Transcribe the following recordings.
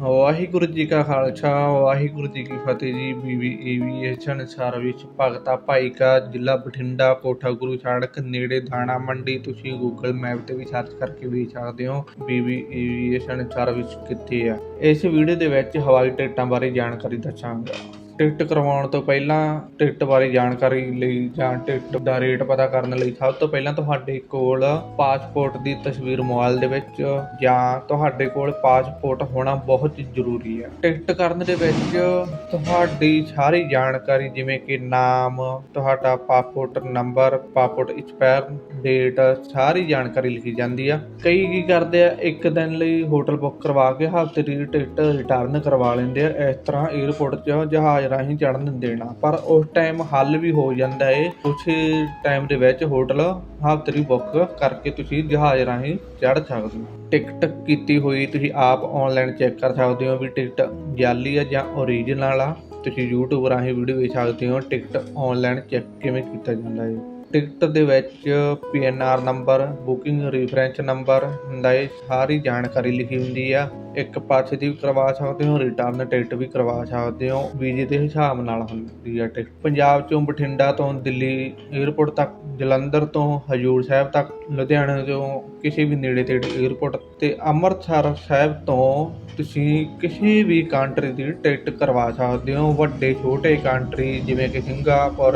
ਵਾਹਿਗੁਰੂ ਜੀ ਕਾ ਖਾਲਸਾ, ਵਾਹਿਗੁਰੂ ਜੀ ਕੀ ਫਤਿਹ ਜੀ। ਬੀਬੀ aviation service Bhagta Bhai ਕਾ, ਜ਼ਿਲ੍ਹਾ ਬਠਿੰਡਾ, ਕੋਠਾ ਗੁਰੂ ਸੜਕ ਨੇੜੇ ਦਾਣਾ ਮੰਡੀ। ਤੁਸੀਂ ਗੂਗਲ ਮੈਪ ਤੇ ਵੀ ਸਰਚ ਕਰਕੇ ਵੇਖ ਸਕਦੇ ਹੋ ਬੀਬੀ ਏਵੀਏਸ਼ਨ ਸਰਵਿਸ ਕਿੱਥੇ ਆ। ਇਸ ਵੀਡੀਓ ਦੇ ਵਿੱਚ ਹਵਾਈ ਟਿਕਟਾਂ ਬਾਰੇ ਜਾਣਕਾਰੀ ਦੱਸਾਂਗਾ। ਟਿਕਟ ਕਰਵਾਉਣ ਤੋਂ ਪਹਿਲਾਂ ਟਿਕਟ ਬਾਰੇ ਜਾਣਕਾਰੀ ਲਈ ਜਾਂ ਟਿਕਟ ਦਾ ਰੇਟ ਪਤਾ ਕਰਨ ਲਈ ਸਭ ਤੋਂ ਪਹਿਲਾਂ ਤੁਹਾਡੇ ਕੋਲ ਪਾਸਪੋਰਟ ਦੀ ਤਸਵੀਰ ਮੋਬਾਈਲ ਦੇ ਵਿੱਚ ਜਾਂ ਤੁਹਾਡੇ ਕੋਲ ਪਾਸਪੋਰਟ ਹੋਣਾ ਬਹੁਤ ਜ਼ਰੂਰੀ ਹੈ। ਟਿਕਟ ਕਰਨ ਦੇ ਵਿੱਚ ਤੁਹਾਡੀ ਸਾਰੀ ਜਾਣਕਾਰੀ ਜਿਵੇਂ ਕਿ ਨਾਮ, ਤੁਹਾਡਾ passport number, passport expire date, ਸਾਰੀ ਜਾਣਕਾਰੀ ਲਿਖੀ ਜਾਂਦੀ ਆ ਕਈ ਕੀ ਕਰਦੇ ਆ, ਇੱਕ ਦਿਨ ਲਈ ਹੋਟਲ ਬੁੱਕ ਕਰਵਾ ਕੇ ਹਫ਼ਤੇ ਦੀ ਟਿਕਟ ਰਿਟਰਨ ਕਰਵਾ ਲੈਂਦੇ ਆ। ਇਸ ਤਰ੍ਹਾਂ 에ਅਰਪੋਰਟ 'ਚ ਜਹਾਜ਼ ਰਾਹੀਂ ਚੜਨ ਦੇਣਾ। ਪਰ ਉਸ ਟਾਈਮ ਹੱਲ ਵੀ ਹੋ ਜਾਂਦਾ ਏ। ਕੁਛ ਟਾਈਮ ਦੇ ਵਿੱਚ ਹੋਟਲ ਹਫ਼ਤੇ ਬੁੱਕ ਕਰਕੇ ਤੁਸੀਂ ਜਹਾਜ਼ ਰਾਹੀਂ ਚੜ੍ਹ ਸਕਦੇ ਹੋ। ਟਿਕਟ ਕੀਤੀ ਹੋਈ ਤੁਸੀਂ ਆਪ ਆਨਲਾਈਨ ਚੈੱਕ ਕਰ ਸਕਦੇ ਹੋ ਵੀ ਟਿਕਟ ਜਾਲੀ ਆ ਜਾਂ ਓਰੀਜਨਲ ਆ। ਤੁਸੀਂ YouTube ਰਾਹੀਂ ਵੀਡੀਓ ਵੇਖ ਸਕਦੇ ਹੋ। ਟਿਕਟ ਆਨਲਾਈਨ ਚੈੱਕ ਕਿਵੇਂ ਕੀਤਾ ਜਾਂਦਾ ਹੈ ਟਿਕਟ ਦੇ ਵਿੱਚ P N R number, booking reference number ਹੁੰਦਾ ਹੈ ਸਾਰੀ ਜਾਣਕਾਰੀ ਲਿਖੀ ਹੁੰਦੀ ਆ। ਇੱਕ ਪਾਸੇ ਦੀ ਵੀ ਕਰਵਾ ਸਕਦੇ ਹੋ, ਰਿਟਰਨ ਟਿਕਟ ਵੀ ਕਰਵਾ ਸਕਦੇ ਹੋ। ਵੀਜ਼ੇ ਦੇ ਹਿਸਾਬ ਨਾਲ ਹੁੰਦੀ ਆ ਟਿਕਟ। ਪੰਜਾਬ ਚੋਂ ਬਠਿੰਡਾ ਤੋਂ ਦਿੱਲੀ 에ਅਰਪੋਰਟ ਤੱਕ, ਜਲੰਧਰ ਤੋਂ ਹਜੂਰ ਸਾਹਿਬ ਤੱਕ, ਲੁਧਿਆਣੇ ਤੋਂ ਕਿਸੇ ਵੀ ਨੇੜੇ ਤੇੜੇ 에ਅਰਪੋਰਟ ਤੇ ਅੰਮ੍ਰਿਤਸਰ ਸਾਹਿਬ ਤੋਂ ਤੁਸੀਂ ਕਿਸੇ ਵੀ ਕੰਟਰੀ ਦੀ ਟਿਕਟ ਕਰਵਾ ਸਕਦੇ ਹੋ। ਵੱਡੇ, ਛੋਟੇ ਕੰਟਰੀ ਜਿਵੇਂ ਕਿ ਸਿੰਗਾਪੁਰ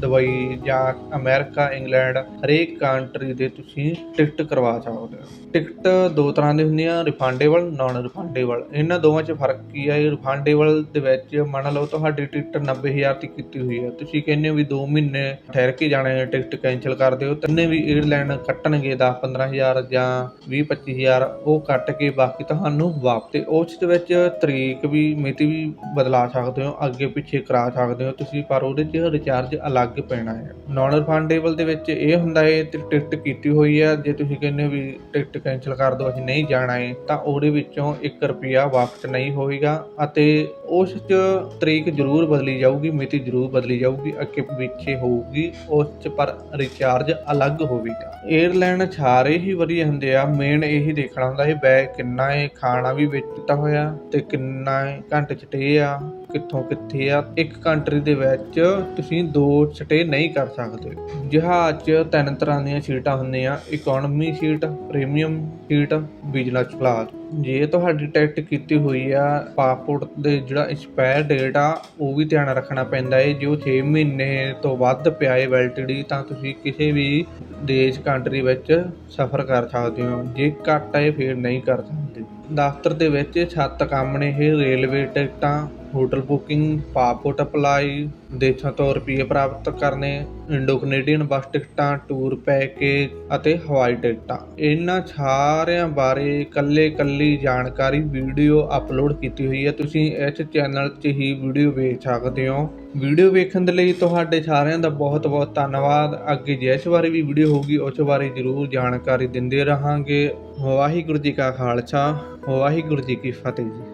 ਦੁਬਈ ਜਾਂ ਅਮਰੀਕਾ, ਇੰਗਲੈਂਡ, ਹਰੇਕ ਕੰਟਰੀ ਦੇ ਤੁਸੀਂ ਟਿਕਟ ਕਰਵਾ ਸਕਦੇ ਹੋ। ਟਿਕਟ ਦੋ ਤਰ੍ਹਾਂ ਦੀ ਹੁੰਦੀਆਂ ਰਿਫੰਡੇਬਲ ਨਾਨ ਰਿਫੰਡੇਬਲ ਇਹਨਾਂ ਦੋਵਾਂ 'ਚ ਫ਼ਰਕ ਕੀ ਹੈ ਰਿਫੰਡੇਬਲ ਦੇ ਵਿੱਚ ਮੰਨ ਲਓ ਤੁਹਾਡੀ ਟਿਕਟ 90000 ਦੀ ਕੀਤੀ ਹੋਈ ਹੈ ਤੁਸੀਂ ਕਹਿੰਦੇ ਹੋ ਵੀ 2 ਮਹੀਨੇ ਠਹਿਰ ਕੇ ਜਾਣਾ ਹੈ ਟਿਕਟ ਕੈਂਸਲ ਕਰ ਦਿਓ। ਤਿੰਨੇ ਵੀ 에ਅਰਲਾਈਨ ਕੱਟਣਗੇ 10 15000 ਜਾਂ 20 25000 ਉਹ ਕੱਟ ਕੇ ਬਾਕੀ ਤੁਹਾਨੂੰ ਵਾਪਸ ਤੇ ਉਸ ਦੇ ਵਿੱਚ ਤਰੀਕ ਵੀ ਮਿਤੀ ਵੀ ਬਦਲਾ ਸਕਦੇ ਹੋ ਅੱਗੇ ਪਿੱਛੇ ਕਰਾ ਸਕਦੇ ਹੋ ਤੁਸੀਂ। ਪਰ ਉਹਦੇ 'ਚ ਰਿਚਾਰਜ ਅਲੱਗ ਪੈਣਾ ਹੈ। ਨਾਨ ਰਿਫੰਡੇਬਲ ਦੇ ਵਿੱਚ ਇਹ ਹੁੰਦਾ ਹੈ, ਤੇ ਟਿਕਟ ਕੀਤੀ ਹੋਈ ਹੈ ਜੇ ਤੁਸੀਂ ਕਹਿੰਦੇ ਵੀ ਟਿਕਟ ਕੈਂਸਲ ਕਰ ਦਿਓ, ਅਸੀਂ ਨਹੀਂ ਜਾਣਾ ਹੈ, ਤਾਂ ਉਹਦੇ ਵਿੱਚੋਂ 1 ਰੁਪਿਆ ਵਾਪਸ ਨਹੀਂ ਹੋਏਗਾ ਅਤੇ ਉਸ 'ਚ ਤਰੀਕ ਜ਼ਰੂਰ ਬਦਲੀ ਜਾਊਗੀ, ਮਿਤੀ ਜ਼ਰੂਰ ਬਦਲੀ ਜਾਊਗੀ, ਅੱਗੇ ਪਿੱਛੇ ਹੋਊਗੀ, ਉਸ 'ਚ ਪਰ ਰਿਚਾਰਜ ਅਲੱਗ ਹੋਵੇਗਾ। 에ਅਰਲਾਈਨ ਸਾਰੇ ਹੀ ਵਧੀਆ ਹੁੰਦੇ ਆ ਮੇਨ ਇਹੀ ਦੇਖਣਾ ਹੁੰਦਾ ਹੈ ਬੈਗ ਕਿੰਨਾ ਹੈ, ਖਾਣਾ ਵੀ ਵਿੱਚ ਦਿੱਤਾ ਹੋਇਆ, ਤੇ ਕਿੰਨਾ ਹੈ, ਘੰਟੇ ਸਟੇ ਆ, ਕਿੱਥੋਂ ਕਿੱਥੇ ਆ, ਇੱਕ ਕੰਟਰੀ ਦੇ ਵਿੱਚ ਤੁਸੀਂ ਦੋ ਸਟੇ ਨਹੀਂ ਕਰ ਸਕਦੇ। ਜਹਾਜ਼ 'ਚ ਤਿੰਨ ਤਰ੍ਹਾਂ ਦੀਆਂ ਸੀਟਾਂ ਹੁੰਦੀਆਂ। Economy seat premium seat business class ਜੇ ਤੁਹਾਡੀ ਟਿਕਟ ਕੀਤੀ ਹੋਈ ਆ ਪਾਸਪੋਰਟ ਦੇ ਜਿਹੜਾ ਐਕਸਪਾਇਰ ਡੇਟ ਆ, ਉਹ ਵੀ ਧਿਆਨ ਰੱਖਣਾ ਪੈਂਦਾ ਹੈ ਜੇ ਉਹ 6 ਮਹੀਨੇ ਤੋਂ ਵੱਧ ਪਿਆ ਹੈ ਵੈਲਿਡਿਟੀ ਤਾਂ ਤੁਸੀਂ ਕਿਸੇ ਵੀ ਦੇਸ਼ ਕੰਟਰੀ ਵਿੱਚ ਸਫ਼ਰ ਕਰ ਸਕਦੇ ਹੋ। ਜੇ ਘੱਟ ਹੈ ਫਿਰ ਨਹੀਂ ਕਰ ਸਕਦੇ। ਦਫ਼ਤਰ ਦੇ ਵਿੱਚ ਛੱਤ ਕੰਮ ਨੇ, ਇਹ ਰੇਲਵੇ ਟਿਕਟਾਂ ਹੋਟਲ ਬੁਕਿੰਗ, ਪਾਸਪੋਰਟ ਅਪਲਾਈ ਵਿਦੇਸ਼ਾਂ ਤੋਂ ਰੁਪਏ ਪ੍ਰਾਪਤ ਕਰਨੇ ਇੰਡੋ ਕੈਨੇਡੀਅਨ ਬੱਸ ਟਿਕਟਾਂ, ਟੂਰ ਪੈਕੇਜ ਅਤੇ ਹਵਾਈ ਟਿਕਟਾਂ। ਇਹਨਾਂ ਸਾਰਿਆਂ ਬਾਰੇ ਇਕੱਲੇ ਇਕੱਲੀ ਜਾਣਕਾਰੀ ਵੀਡੀਓ ਅਪਲੋਡ ਕੀਤੀ ਹੋਈ ਹੈ। ਤੁਸੀਂ ਇਸ ਚੈਨਲ 'ਚ ਹੀ ਵੀਡੀਓ ਵੇਖ ਸਕਦੇ ਹੋ। ਵੀਡੀਓ ਵੇਖਣ ਦੇ ਲਈ ਤੁਹਾਡੇ ਸਾਰਿਆਂ ਦਾ ਬਹੁਤ ਬਹੁਤ ਧੰਨਵਾਦ। ਅੱਗੇ ਜਿਸ ਬਾਰੇ ਵੀ ਵੀਡੀਓ ਹੋਊਗੀ, ਉਸ ਬਾਰੇ ਜ਼ਰੂਰ ਜਾਣਕਾਰੀ ਦਿੰਦੇ ਰਹਾਂਗੇ। ਵਾਹਿਗੁਰੂ ਜੀ ਕਾ ਖਾਲਸਾ, ਵਾਹਿਗੁਰੂ ਜੀ ਕੀ ਫਤਿਹ ਜੀ।